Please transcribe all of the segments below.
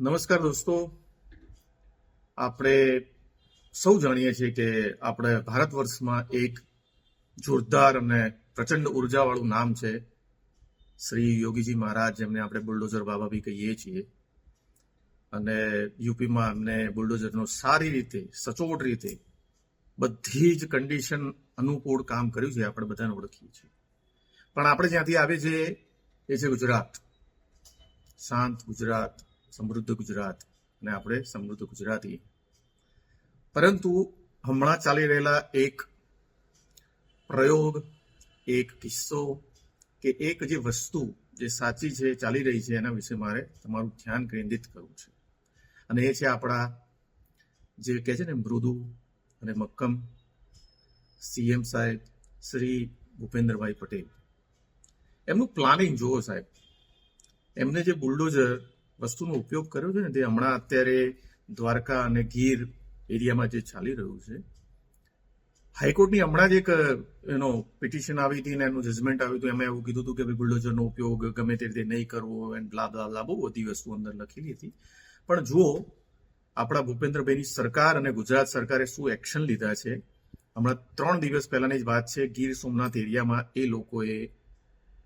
નમસ્કાર દોસ્તો. આપણે સૌ જાણીએ છીએ કે આપણે ભારત વર્ષમાં એક જોરદાર અને પ્રચંડ ઉર્જાવાળું નામ છે શ્રી યોગીજી મહારાજ, જેમને આપણે બુલડોઝર બાબા બી કહીએ છીએ. અને યુપીમાં એમને બુલડોઝરનો સારી રીતે, સચોટ રીતે બધી જ કન્ડિશન અનુકૂળ કામ કર્યું છે, આપણે બધાને ઓળખીએ છીએ. પણ આપણે જ્યાંથી આવે છે એ છે ગુજરાત. શાંત ગુજરાત. સમૃદ્ધ ગુજરાત અને આપણે સમૃદ્ધ ગુજરાતી. પરંતુ હમણાં ચાલી રહેલા એક પ્રયોગ, એક કિસ્સો કે એક જે વસ્તુ જે સાચી છે ચાલી રહી છે એના વિશે મારે તમારું ધ્યાન કેન્દ્રિત કરવું છે. અને એ છે આપણા જે કહે છે ને મૃદુ અને મક્કમ સીએમ સાહેબ શ્રી ભૂપેન્દ્રભાઈ પટેલ. એમનું પ્લાનિંગ જુઓ સાહેબ. એમને જે બુલડોઝર વસ્તુનો ઉપયોગ કર્યો છે ને તે હમણાં અત્યારે દ્વારકા અને ગીર એરિયામાં જે ચાલી રહ્યું છે. હાઈકોર્ટની હમણાં જ એક, એનો પિટિશન આવી હતી ને એનું જજમેન્ટ આવ્યું હતું. એમાં એવું કીધું હતું કે ભાઈ બુલડોઝરનો ઉપયોગ ગમે તે રીતે નહીં કરવો એન્ડ બ્લા બ્લા બ્લા બધી વસ્તુ અંદર લખેલી હતી. પણ જુઓ, આપણા ભૂપેન્દ્રભાઈની સરકાર અને ગુજરાત સરકારે શું એક્શન લીધા છે? હમણાં ત્રણ દિવસ પહેલાની જ વાત છે, ગીર સોમનાથ એરિયામાં એ લોકોએ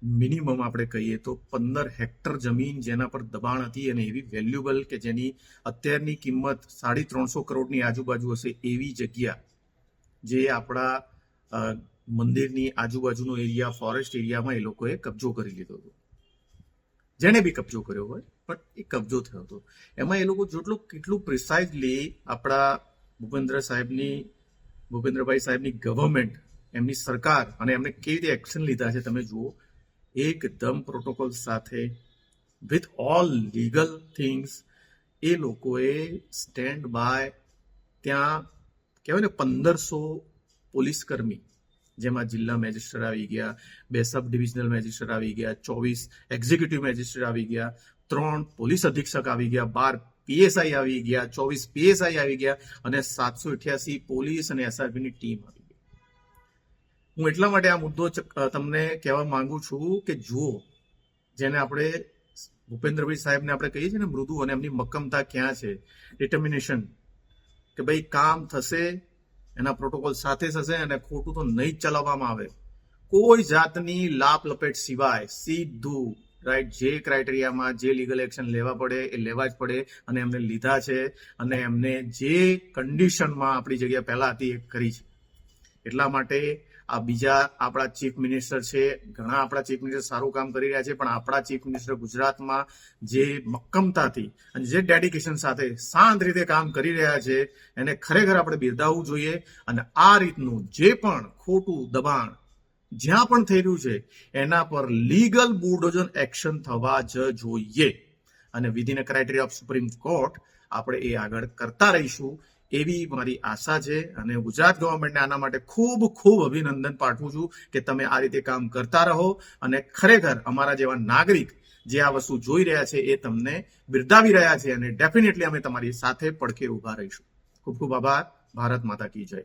મિનિમમ આપણે કહીએ તો પંદર હેક્ટર જમીન જેના પર દબાણ હતી અને એવી વેલ્યુબલ કે જેની અત્યારની કિંમત સાડી ત્રણસો કરોડની આજુબાજુ હશે એવી જગ્યા જે આપણા મંદિરની આજુબાજુનો એરિયા, ફોરેસ્ટ એરિયામાં એ લોકોએ કબજો કરી લીધો હતો. જેને બી કબજો કર્યો હોય, પણ એ કબજો થયો હતો. એમાં એ લોકો જેટલું, કેટલું પ્રિસાઇઝલી આપણા ભૂપેન્દ્ર સાહેબની, ભૂપેન્દ્રભાઈ સાહેબની ગવર્મેન્ટ એમની સરકાર અને એમને કેવી રીતે એક્શન લીધા છે તમે જુઓ એકદમ પ્રોટોકોલ સાથે વિથ ઓલ લીગલ થિંગ્સ એ લોકોએ સ્ટેન્ડ બાય ત્યાં કહેવાય ને પંદરસો પોલીસકર્મી જેમાં જિલ્લા મેજિસ્ટ્રેટ આવી ગયા, બે સબ ડિવિઝનલ મેજિસ્ટ્રેટ આવી ગયા, ચોવીસ એક્ઝિક્યુટિવ મેજિસ્ટ્રેટ આવી ગયા, ત્રણ પોલીસ અધિક્ષક આવી ગયા, બાર પીએસઆઈ આવી ગયા, ચોવીસ પીએસઆઈ આવી ગયા અને સાતસો અઠ્યાસી પોલીસ અને એસઆરપીની ટીમ આવી. હું એટલા માટે આ મુદ્દો તમને કહેવા માંગુ છું કે જુઓ, જેને આપણે ભૂપેન્દ્રભાઈ સાહેબને આપણે કહીએ છીએ ને મૃદુ અને એમની મક્કમતા ક્યાં છે ડિટર્મિનેશન કે ભાઈ કામ થશે, એના પ્રોટોકોલ સાથે થશે અને ખોટું તો નહીં ચલાવવામાં આવે. કોઈ જાતની લાપ લપેટ સિવાય સીધું રાઈટ જે ક્રાઇટેરિયામાં જે લીગલ એક્શન લેવા પડે એ લેવા જ પડે અને એમને લીધા છે અને એમને જે કન્ડિશનમાં આપણી જગ્યા પહેલા હતી એ કરી છે. એટલા માટે આ બીજા આપણા ચીફ મિનિસ્ટર છે, ઘણા આપણા ચીફ મિનિસ્ટર સારું કામ કરી રહ્યા છે, પણ આપણા ચીફ મિનિસ્ટર ગુજરાતમાં જે મક્કમતાથી અને જે ડેડિકેશન સાથે શાંત રીતે કામ કરી રહ્યા છે, એને ખરેખર આપણે બિરદાવવું જોઈએ અને આ રીતનું જે પણ ખોટું દબાણ જ્યાં પણ થઈ રહ્યું છે, એના પર લીગલ બુલડોઝન એક્શન થવા જ જોઈએ. અને within criteria of Supreme Court આપણે એ આગળ કરતા રહીશું. એવી મારી આશા છે અને ગુજરાત ગવર્મેન્ટને આના માટે ખૂબ ખૂબ અભિનંદન પાઠવું છું કે તમે આ રીતે કામ કરતા રહો અને ખરેખર અમારા જેવા નાગરિક જે આ વસ્તુ જોઈ રહ્યા છે એ તમને બિરદાવી રહ્યા છે અને ડેફિનેટલી અમે તમારી સાથે પડખે ઊભા રહીશું. ખૂબ ખૂબ આભાર. ભારત માતા કી જય.